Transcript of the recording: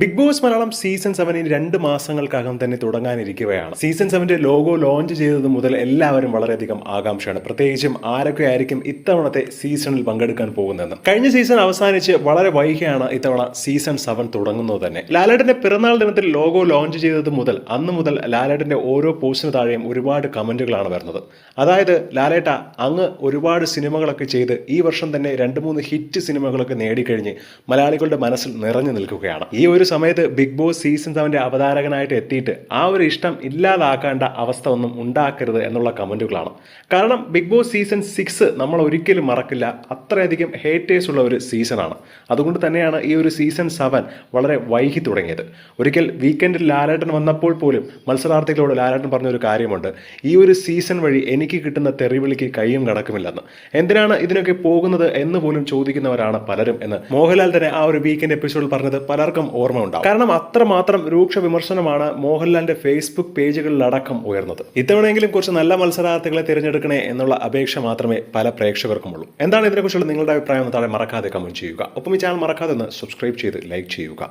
Big boss Malayalam season സെവനിൽ രണ്ട് മാസങ്ങൾക്കകം തന്നെ തുടങ്ങാനിരിക്കുകയാണ് സീസൺ സെവന്റെ ലോഗോ ലോഞ്ച് ചെയ്തത് മുതൽ എല്ലാവരും വളരെയധികം ആകാംക്ഷയാണ്. പ്രത്യേകിച്ചും ആരൊക്കെ ആയിരിക്കും ഇത്തവണത്തെ സീസണിൽ പങ്കെടുക്കാൻ പോകുന്നതെന്ന്. കഴിഞ്ഞ സീസൺ അവസാനിച്ച് വളരെ വൈകിയാണ് ഇത്തവണ സീസൺ സെവൻ തുടങ്ങുന്നത് തന്നെ. ലാലേട്ടന്റെ പിറന്നാൾ ദിനത്തിൽ ലോഗോ ലോഞ്ച് ചെയ്തത് മുതൽ അന്ന് മുതൽ ലാലേട്ടന്റെ ഓരോ പോസ്റ്റിന് താഴെയും ഒരുപാട് കമന്റുകളാണ് വരുന്നത്. അതായത് ലാലേട്ട അങ്ങ് ഒരുപാട് സിനിമകളൊക്കെ ചെയ്ത് ഈ വർഷം തന്നെ രണ്ട് മൂന്ന് ഹിറ്റ് സിനിമകളൊക്കെ നേടിക്കഴിഞ്ഞ് മലയാളികളുടെ മനസ്സിൽ നിറഞ്ഞു നിൽക്കുകയാണ്. ഈ ഒരു സമയത്ത് ബിഗ് ബോസ് സീസൺ സെവന്റെ അവതാരകനായിട്ട് എത്തിയിട്ട് ആ ഒരു ഇഷ്ടം ഇല്ലാതാക്കേണ്ട അവസ്ഥ ഒന്നും ഉണ്ടാക്കരുത് എന്നുള്ള കമന്റുകളാണ് കാരണം ബിഗ് ബോസ് സീസൺ സിക്സ് നമ്മൾ ഒരിക്കലും മറക്കില്ല. അത്രയധികം ഹേറ്റേഴ്സ് ഉള്ള ഒരു സീസണാണ് അതുകൊണ്ട് തന്നെയാണ് ഈ ഒരു സീസൺ സെവൻ വളരെ വൈകി തുടങ്ങിയത്. ഒരിക്കൽ വീക്കെൻഡിൽ ലാലേട്ടൻ വന്നപ്പോൾ പോലും മത്സരാർത്ഥികളോട് ലാലേട്ടൻ പറഞ്ഞൊരു കാര്യമുണ്ട്. ഈ ഒരു സീസൺ വഴി എനിക്ക് കിട്ടുന്ന തെറിവിളിക്ക് കൈയും കടക്കുമില്ലെന്ന്. എന്തിനാണ് ഇതിനൊക്കെ പോകുന്നത് എന്ന് പോലും ചോദിക്കുന്നവരാണ് പലരും എന്ന്. മോഹൻലാൽ തന്നെ ആ ഒരു വീക്കെൻഡ് എപ്പിസോഡിൽ പറഞ്ഞത് പലർക്കും ഓർമ്മ ഉണ്ടാവും കാരണം അത്രമാത്രം രൂക്ഷ വിമർശനമാണ് മോഹൻലാലിന്റെ ഫേസ്ബുക്ക് പേജുകളിലടക്കം ഉയർന്നത്. ഇത്തവണയെങ്കിലും കുറച്ച് നല്ല മത്സരാർത്ഥികളെ തിരഞ്ഞെടുക്കണേ എന്നുള്ള അപേക്ഷ മാത്രമേ പല പ്രേക്ഷകർക്കുമുള്ളൂ. എന്താണ് ഇതിനെക്കുറിച്ചുള്ള നിങ്ങളുടെ അഭിപ്രായം താഴെ മറക്കാതെ കമന്റ് ചെയ്യുക. ഒപ്പം ഈ ചാനൽ മറക്കാതെ ഒന്ന് സബ്സ്ക്രൈബ് ചെയ്ത് ലൈക്ക് ചെയ്യുക.